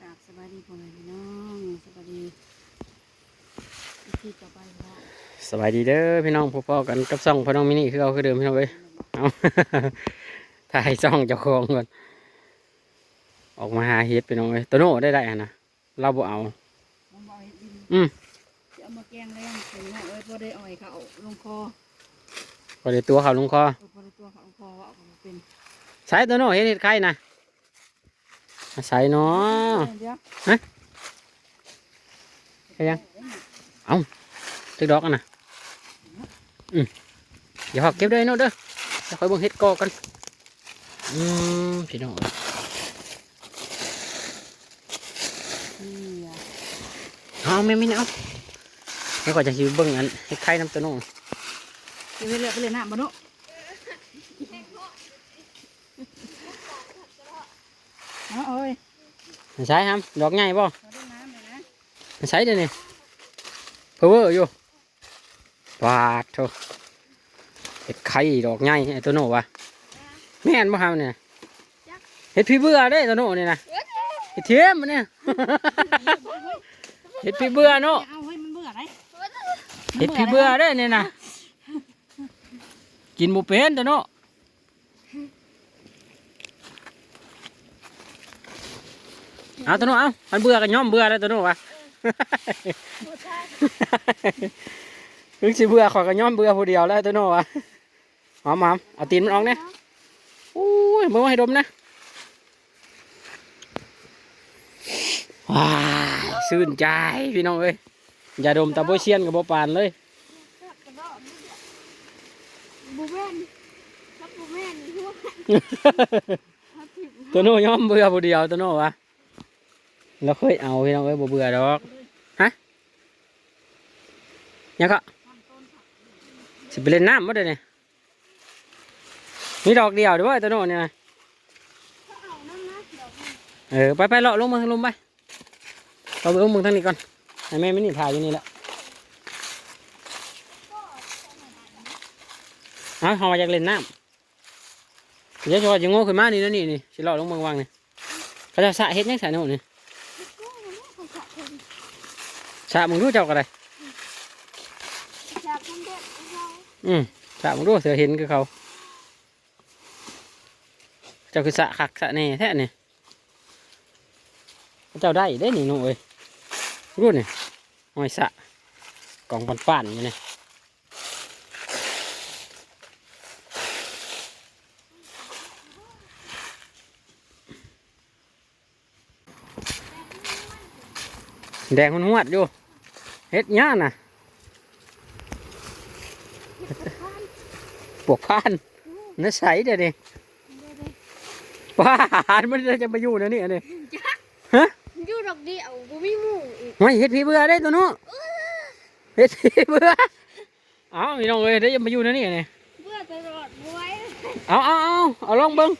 กราบสบายดีพ่อแม่พี่น้องสบายดีอีพีต่อไปว่าสบายดีเด้อพี่น้องพ่อๆกันกับซ่องพ่อน้องมินิคือเอาคือเดิมพี่น้องเอ้ยเอา ถ่ายซ่องเจ้าของก่อนออกมาหาเฮ็ดพี่น้องเอ้ยโตโน่ได้ได้อะนะเราบ่เอา ผมเอาเห็ดดินอืมจะเอามาแกงแรงใส่หน้าเอ้ยพอได้อ่อยเขาลงคอพอได้ตัวเขาลงคอเออพอได้ตัวเขาลงคอเอามาเป็น ใช้โตโน่เฮ็ดเฮ็ดไข่นะ ใส่เนาะเดี๋ยวไปยังตึกดอกอะนะอืมเดี๋ยวเขาเก็บได้เนาะเด้อเดี๋ยวคอยเบิ่งเฮ็ดกอกันอืมพี่น้องเอ้ยนี่อะเอาแม่มินเอาเดี๋ยวก่อนจะสิเบิ่งอันเฮ็ดไข่น้ำโตโน่เดี๋ยวไปเลยไปเลยน้ำบ่เนาะเอาเอ้ย ใช้ครับดอกใหญ่ป่ะขอได้น้ำเลยนะใช้เดี๋ยวนี้เพอเวอร์อยู่ปาดโถเห็ดไข่ดอกใหญ่ไอ้ตัวโน่วะแม่นบ่ครับเนี่ยเห็ดพี่เบื่อเด้ตัวโน่เนี่ยนะเห็ดเทียมมันเนี่ยเห็ดพี่เบื่อโน่เอาเฮ้ยมันเบื่อไรเห็ดพี่เบื่อเด้เนี่ยนะกินบุเป็นตัวโน่ เอาตัวโน่เอามันเบื่อกันย่อมเบื่อแล้วตัวโน่วะถึงสิเบื่อขอยก็ย่อมเบื่อผู้เดียวแล้วตัวโน่วะหอมหอมเอาตีนมันออกเนี่ยอุ้ยมือให้ดมนะว้ายชื่นใจพี่น้องเอ้ยอย่าดมตะโบเชียนกับโบปานเลยบูแม่นครับบูแม่นทั่วตัวโน่ย่อมเบื่อผู้เดียวตัวโน่วะ เราเคยเอาพี่น้องเอ้ยบ่เบื่อดอกฮะยังก็สิไปเล่นน้ำมั้เดี๋ยวนี้มีดอกเดียวด้วยตัวโน่เนี่ยนะเอาน้ำนะเดี๋ยเออไปไปเลาะลงมาลงไปเราไปลงมึงทางนี้ก่อนให้แม่ไม่หนีพายอยู่นี่แหละเอาหอมาจากเล่นน้ำเดี๋ยวจะว่าจะโง่ขึ้นมานี่นะนี่นี่สิเลาะลงมืองวังนี่เขาจะสะเฮ็ดยังสระโน่นนี่ ก็มันไม่ของขาดคน สระมึงรู้เจ้าอะไรจากคนเด็กเราอืมสระมึงรู้เสือเห็นคือเขา เจ้าคือสระคักสระแน่แท้นี่เจ้าได้ได้นี่หนูเอ้ยรู้นี่หอยสระกล่องปั่นๆอยู่นี่ แดงมันหวดอยู่เฮ็ดหย่าน่ะปวกพานน่าใสเดี๋ยวนี้ว้ามันจะมาอยู่นะนี่อันนี้อยู่ดอกเดียวกูไม่มู่อีกไม่เฮ็ดพี่เบื่อได้ตัวนู้นเฮ็ดพี่เบื่อเอาพี่น้องเอ้ยได้ยังมาอยู่นะนี่อันนี้เบื่อตลอดไว้เอาเอาเอาเอาลองเบิ้ง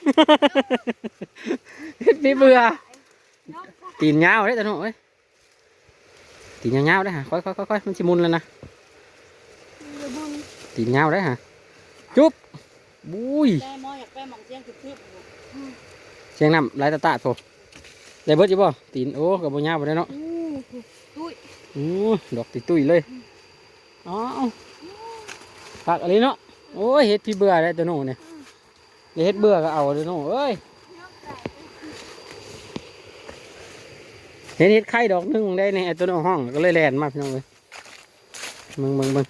เฮ็ดพี่เบื่อน้องตีนยาวได้ตัวนู้นเอ้ย ตีนยาวๆได้ฮะค่อยค่อยค่อยค่อยมันชิมุนแล้วนะอย่าบังตีนยาวได้ฮะจุ๊บบุ้ยแม่มออยากไปหมองเสียงคึบๆอยู่เสียงน้ำลายตาตาโถได้เบิดอยู่บ่ตีนโอ้กับบุญยาวบ่ได้เนาะอู้ตุ้ยโอ้ดอกติตุ้ยเลยอ๋อปักอะไรเนาะโอ้ยเฮ็ดพี่เบื่อได้ตัวโน่เนี่ยเดี๋ยวเฮ็ดเบื่อก็เอาตัวโน่เอ้ย เห็นเฮ็ดไข่ดอกหนึงได้ในไอ้ตัวโน่ห้องก็เลยแลนมาพี่น้องเลยมึงมึงมึง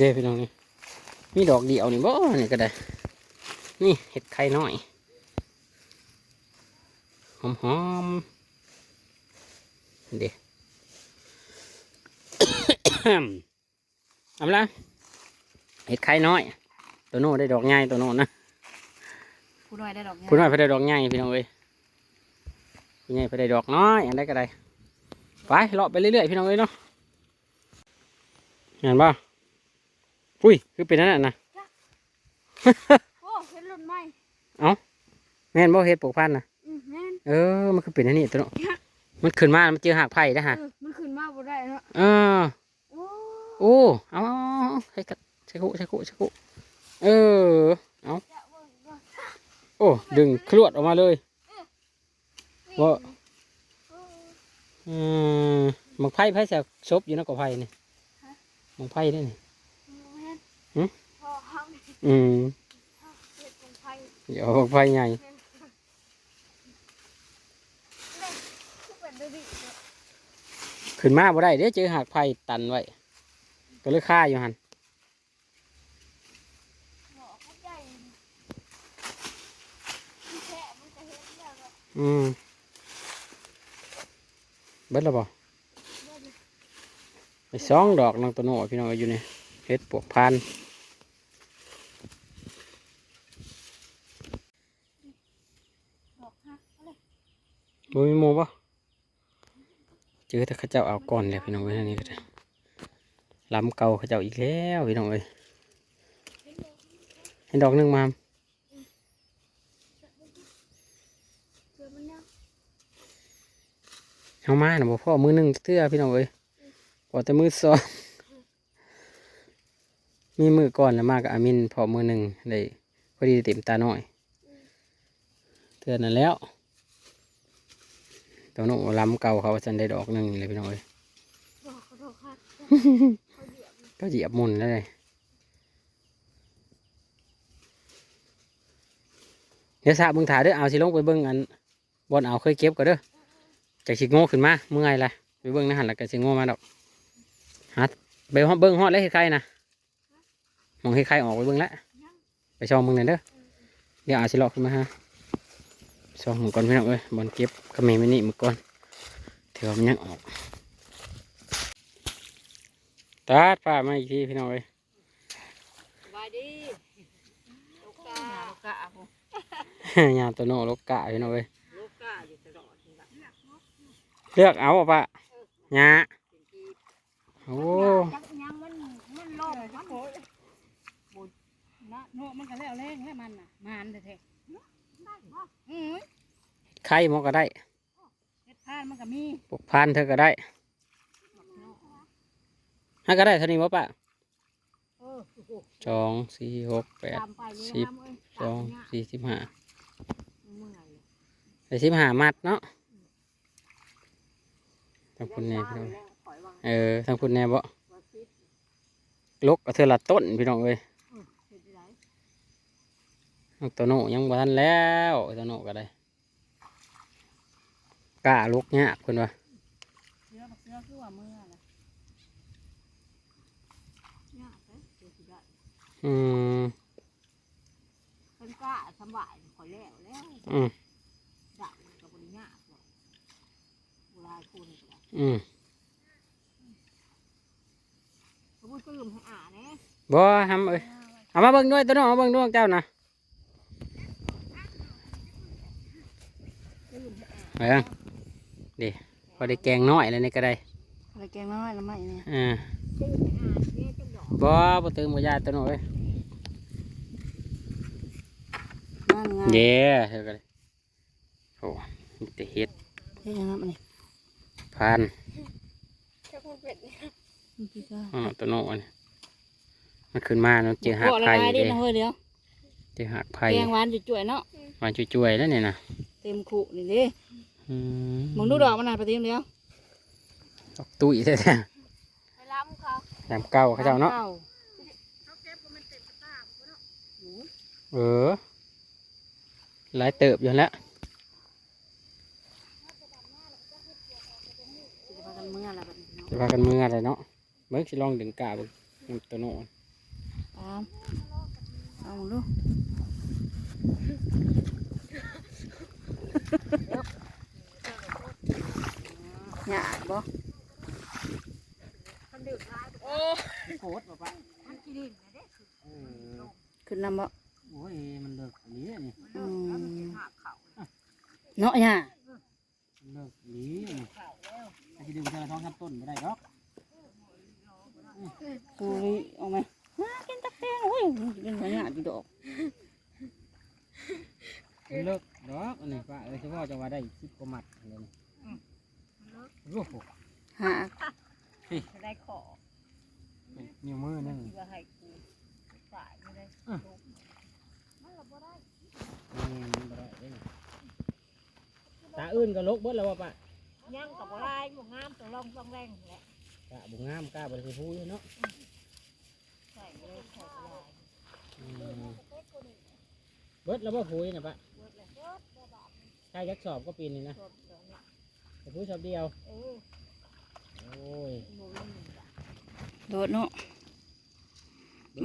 เด้พี่น้องนี่มีดอกเดียวนี่บ่นี่ก็ได้ นี่เห็ดไข่น้อย หอมหอมเด็ เอาละเห็ดไข่น้อย ตัวโน้ได้ดอกใหญ่ตัวโน้นะผู้น้อยได้ดอกเนี่ยผู้น้อยเพอได้ดอกใหญ่พี่น้องเอ้ยผู้ใหญ่เพอได้ดอกน้อยอันใดก็ได้ไปเลาะไปเรื่อยๆพี่น้องเอ้ยเนาะเห็นป่ะอุ้ยคือเป็นนั่นนะโอ้เห็นหลุดไหมแม่นบ่เฮ็ดปลูกพันธุ์นะอืมแม่นเออ มันคือเป็นอันนี้ตัวเนาะมันขึ้นมา มันเจอหากไผ่นะฮะเออมันขึ้นมาบ่ได้เนาะเออ โอ้โโอ้เอาใช้กระใช้คุใช้คุใช้คุเออเอาโอ้ดึงคลวดออกมาเลยว่าอืมมังไพ่ไพ่แสบซบอยู่นะกับไพ่นี่มังไพ่นี่นี่หึพอห้ามอืมเดี๋ยวมังไพ่ใหญ่ขึ้นมาบ่ได้เดี๋ยวเจอหากไพ่ตันไว้ ก็เลยฆ่าอยู่หันหมอเขาใหญ่ที่แท้มันจะเห็นแล้วก็อืมเบิดแล้วบ่เบิ่งไปสองดอกนางตัวโน่พี่น้องอยู่นี่เฮ็ดปวกพานดอกฮักเอาเลยบ่มีหมูบ่เจอแต่ข้าเจ้าเอาก่อนแล้วพี่น้องเอ้ยอันนี่ก็ได้ ลำเก่าเข้าเจ้าอีกแล้วพี่น้องเอ้ยให้ดอกหนึงมาเกิดมันยังเอามาน่ะบ่พ่อมือหนึงเทื่อพี่น้องเอ้ยพอแต่มือสองมีมือก่อนแล้วมากับอามินพอมือหนึ่งได้พอดีเต็มตาหน่อยเทื่อนั่นแล้วตัวโน้ลำเก่าเขาจันได้ดอกหนึ่งเลยพี่น้องเอ้ยดอ ก็เหยียบมุนเลยเดี๋ยวสะบิ่งถ่ายเด้อเอาสิลงไปเบิ่งอันบนเอาเคยเก็บก็เด้อจากสิโง่ขึ้นมาเมื่อยไรไปเบิ่งนะหันล้วก็สิโง่มาดอกฮัดไปฮอดเบิ่งฮอดแล้วเฮ็ดไข่นะมองเฮ็ดไข่ออกไปเบิ่งแล้วไปชมมึงหน่อยเด้อเดี๋ยวเอาสิลาะขึ้นมาฮะชมมึงก่อนพี่น้องเอ้ยบอลเก็บกระเมมินี่มึงก่อนถือว่ามันยังออก ตัดป้ามาอีกทีพี่น้องเอ้ยสบายดีลูกกาลูกกาผมยามตัวโนลกกะพี่น้องเอ้ยลูกกาอยู่ตลอดนี่ล่ะเลือกเอาป่ะปะหยาโอ้จักยังมันมันลมมันโอ้ยบุญนะโน่มันก็แล้วแรงแล้วมันน่ะมันแท้ๆอือไข่หมอก็ได้เฮ็ดทานมันก็มีปลูกพันธุ์เธอก็ได้ ให้ก็ได้เท่านี้วะปะเออโอ้โหสองสี่หกแปดตามไปเลยสิบน้ำเอ้ยสองสี่สิบห้าเมื่อยเลยไปสิบห้ามัดเนาะทางคุณแน่พี่น้องแล้วข่อยว่าเออทางคุณแน่บ่ว่าคิดลกเอาเธอละต้นพี่น้องเอ้ยเออเฮ็ดได้เอาตัวโนยังบ่ทันแล้วตัวโนก็ได้กล้าลกยากคนวะเสื้อบักเสื้อคือว่าเมื่อน่ะยากเด้อเดี๋ยวสิได้ อืมเพิ่นกล้าสำบายข่อยแล้วแล้วอืมได้ก็บ่ได้ยากหรอกเวลาคุณก็ได้อืมเขาพูดตื่มให้อ่าแน่บ่ทำเอ้ยเอามาเบิ่งด้วยตัวโนเอามาเบิ่งด้วยเจ้านะไปยังดิพอได้แกงน้อยแล้วนี่ก็ได้อะไรแกงน้อยละไม่เนี่ยอ่าตื่นอ่านเนี่ยจังดอก บ่บ่ตื่นบ่ยาตัวโนเอ้ย นั่นไงเย้เธอก็เลยโอ้มีแต่เฮ็ดเฮ็ดยังไงมันนี่พันจักมันเป็นเนี่ยมันพี่ก็อ๋อตัวโนอันนี้มันขึ้นมาเนาะเจอหักโอ้ละไผ่ลายดิเด้นะเฮ้ยเดี๋ยวเจอหักไผ่แกงหวานจุ่ยๆเนาะมันจุ่ยๆแล้วเนี่ยนะเต็มขู่นี่ดิอืมมึงดูดอกมันน่ะไปติมเดียวดอกตุ้ยแท้ไปล้ำเขาๆยามเก่าเขาเจ้าเนาะก่เขาเก็บบ่มันเต็มกระตาบ่เนาะเออ หลายเติบอยู่แล้วสิพากันเมื่อละบัดนี้เนาะจะพากันมืออะไรเนาะเบิ่งสิลองดึงกาเบิ่งยามตัวโนตามเอามึงดูหยาดบ่มันดื่มร้ายโอ้โคตรบ่ปะมันกินดินนะเด้ขึ้นนำบ่โอ้ยมันเลิกนี้นี่อืมหักเขา เนาะหยามันเลิกนี้นี่ถ้าจะดึงเธอท้องทำต้นไม่ได้ดอกกูนี่เอาไหมหากินตะแคงโอ้ยเป็นหยาดอยู่ดอกมันเลิกดอกอันนี้ป้าเออเฉพาะจะว่าได้สิบกว่ามัดเลยนี่โอ้โห หา ได้ขอ เอ นิ้วมือหนึง ที่ว่าให้กูตายไม่ได้ อะ ลูก มันละบ่ได้ นี่มันบ่ได้เด้อตาอื่นก็ลกเบิด แล้วว่าปะยังกับบ่ลายบ่งามต้องลองต้องแรงแหละกะบ่งามกะบ่ได้พูดเนาะใส่เลยใส่ลายอืมเบิดแล้วบ่พูดน่ะปะเบิดเลยใช่ยักสอบก็ปีนี้นะชอบตรงนี้แต่พูดชอบเดียวเออโอ้ยบ่มีหนึ่งบาทโดดเนาะ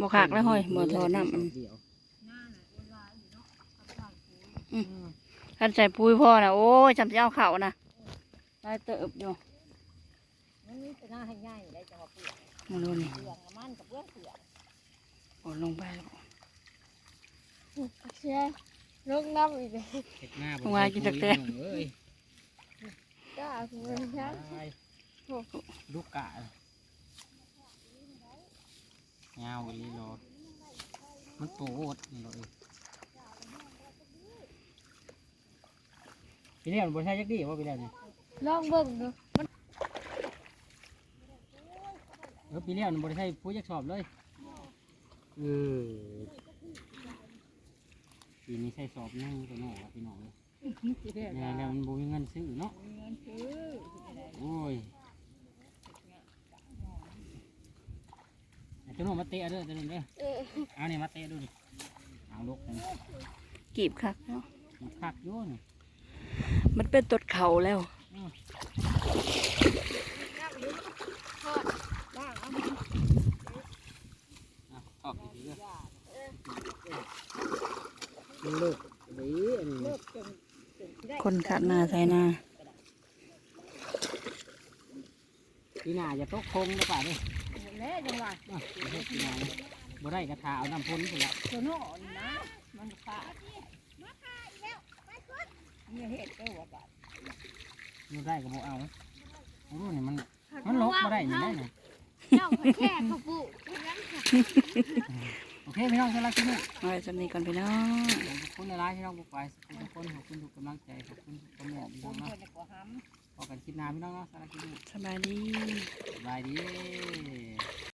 บ่คักแล้วเฮ้ยบ่ทอน้ำอันเดียวหน้าน่ะเวลาอยู่เนาะกับทางกูอืม คันใส่ปุ๋ยพ่อนะโอ้ยจำเจ้าเขานะได้เติบอยู่มันมีแต่หน้าให้ง่ายได้จังหวะเปลือกมาดูนี่เปลือกกับมันกับเปลือกเปลือกโอ้ลงไปแล้วเชื่อลงน้ำอีกเลยเฮ็ดหน้าลงมากินจักแต้เอ้ยกล้าคุณครับตายลูกกะยาวอีหลีโลดมันโปวดนี่โลดเอ้ย พี่เลี้ยงบ่ใช่ยักดีว่าพี่เลี้ยงนี่ลองเบิ่งดูเออพี่เลี้ยงบ่ได้ใช่ผู้ยักสอบเลยเออปีนี้ใส่สอบหนึงตัวน้องว่าพี่น้องเลยสิได้แน่แล้วมันบ่มีเงินซื้อเนาะมีเงินซื้อสิได้โอ้ยไอ้ตัวน้องมาเตะเด้อตัวนี้เด้อเออเอานี่มาเตะดูดิเอาลูกนี่กีบคักเนาะมันคักอยู่นี่ มันเป็นตดเขาแล้วบ้างเอาอะทอกดีๆเด้อมันเลิกดีอันนี้เลิกจนจนสิได้คนขัดหน้าใส่หน้าปีหน้าจะตกคงนะป่าเด้อแล้วจังหวะอะเฮ็ดปีหน้านี่บ่ได้กระทาเอาน้ำพ่นพุ่นละตัวโน่นนะ มันขาด เนี่ยเห็ดเด้อว่าบาดบ่ได้ก็บ่เอาโอ้นี่มัน มันลกบ่ได้นี่ได้นี่เจ้าแค่เขาปลูกแค่นั้นค่ะโอเคพี่น้องสำหรับคลิปนี้เอาไว้สำนีก่อนพี่น้องขอบคุณในร้านที่น้องบุกไปขอบคุณทุกคนขอบคุณทุกกำลังใจขอบคุณทุกคอมเมนต์พี่คน้องเนาะนน่ะก็ห้ำพอกันคลิปหน้าพี่น้องเนาะสำหรับคลิปนี้สบายดี สบายดี